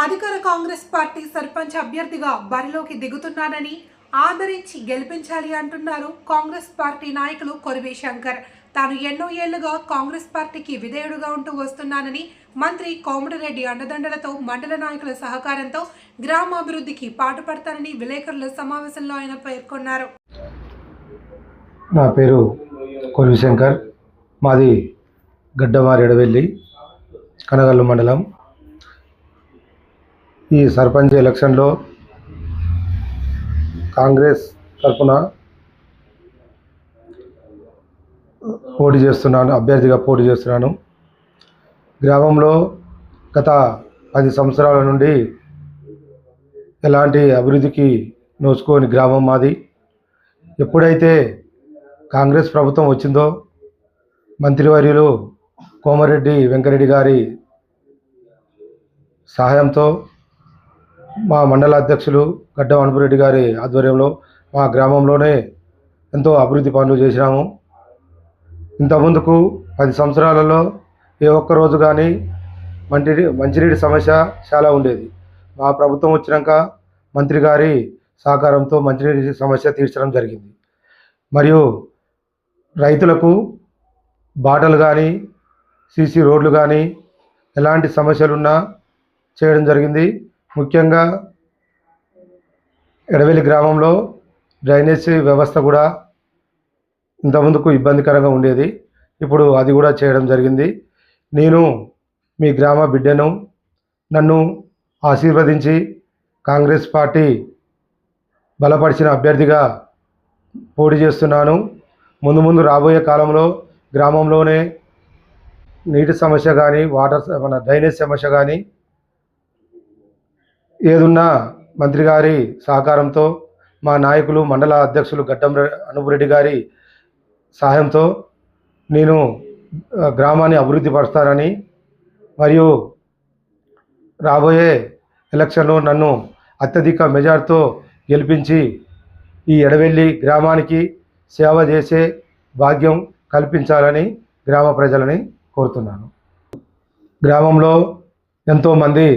అధికార కాంగ్రెస్ పార్టీ సర్పంచ్ అభ్యర్థిగా బరిలోకి దిగుతున్నానని ఆదరించి గెలిపించాలి అంటున్నారు కాంగ్రెస్ పార్టీ నాయకులు కొరివి శంకర్. తాను ఎన్నో ఏళ్ళుగా కాంగ్రెస్ పార్టీకి విధేయుడుగా ఉంటూ వస్తున్నానని మంత్రి కోమటిరెడ్డి అండదండలతో మండల నాయకుల సహకారంతో గ్రామాభివృద్ధికి పాటుపడతానని విలేకరుల సమావేశంలో ఆయన పేర్కొన్నారు. నా పేరు కొరివి శంకర్. మాది గడ్డమారి ఎడవెల్లి కనగల్లు మండలం. ఈ సర్పంచ్ ఎలక్షన్లో కాంగ్రెస్ తరఫున పోటీ చేస్తున్నాను అభ్యర్థిగా పోటీ చేస్తున్నాను. గ్రామంలో గత పది సంవత్సరాల నుండి ఎలాంటి అభివృద్ధికి నోచుకోని గ్రామం మాది. ఎప్పుడైతే కాంగ్రెస్ ప్రభుత్వం వచ్చిందో మంత్రివర్యులు కోమరెడ్డి వెంకరెడ్డి గారి సహాయంతో మా మండల అధ్యక్షులు గడ్డం అనుపురెడ్డి గారి ఆధ్వర్యంలో మా గ్రామంలోనే ఎంతో అభివృద్ధి పనులు చేసినాము. ఇంతకుముందుకు పది సంవత్సరాలలో ఏ ఒక్క రోజు కానీ మంచి మంచినీటి సమస్య చాలా ఉండేది. మా ప్రభుత్వం వచ్చినాక మంత్రి గారి సహకారంతో మంచినీటి సమస్య తీర్చడం జరిగింది. మరియు రైతులకు బాటలు కానీ సీసీ రోడ్లు కానీ ఎలాంటి సమస్యలున్నా చేయడం జరిగింది. ముఖ్యంగా ఎడవెల్లి గ్రామంలో డ్రైనేజ్ వ్యవస్థ కూడా ఇంతకుముందుకు ఇబ్బందికరంగా ఉండేది. ఇప్పుడు అది కూడా చేయడం జరిగింది. నేను మీ గ్రామ బిడ్డను నన్ను ఆశీర్వదించి కాంగ్రెస్ పార్టీ బలపరిచిన అభ్యర్థిగా పోటీ చేస్తున్నాను. ముందు ముందు రాబోయే కాలంలో గ్రామంలోనే నీటి సమస్య కానీ వాటర్ మన డ్రైనేజ్ సమస్య కానీ ఏదున్నా మంత్రి గారి సహకారంతో మా నాయకులు మండల అధ్యక్షులు గడ్డం అనుపురెడ్డి గారి సహాయంతో నేను గ్రామాన్ని అభివృద్ధి పరుస్తానని మరియు రాబోయే ఎలక్షన్లో నన్ను అత్యధిక మెజార్తో గెలిపించి ఈ ఎడవెల్లి గ్రామానికి సేవ చేసే భాగ్యం కల్పించాలని గ్రామ ప్రజలని కోరుతున్నాను. గ్రామంలో ఎంతోమంది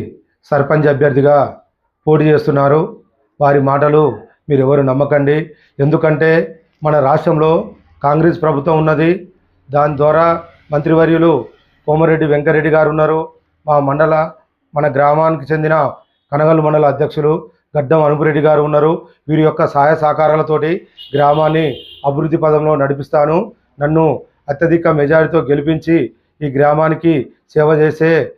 సర్పంచ్ అభ్యర్థిగా పోటీ చేస్తున్నారు. వారి మాటలు మీరు ఎవరు నమ్మకండి. ఎందుకంటే మన రాష్ట్రంలో కాంగ్రెస్ ప్రభుత్వం ఉన్నది. దాని ద్వారా మంత్రివర్యులు కోమరెడ్డి వెంకరెడ్డి గారు ఉన్నారు. మా మండల మన గ్రామానికి చెందిన కనగలు మండల అధ్యక్షులు గడ్డం అనుపురెడ్డి గారు ఉన్నారు. వీరి యొక్క సహాయ సహకారాలతోటి గ్రామాన్ని అభివృద్ధి పదంలో నడిపిస్తాను. నన్ను అత్యధిక మెజారిటీతో గెలిపించి ఈ గ్రామానికి సేవ చేసే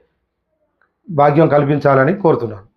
భాగ్యం కల్పించాలని కోరుతున్నాను.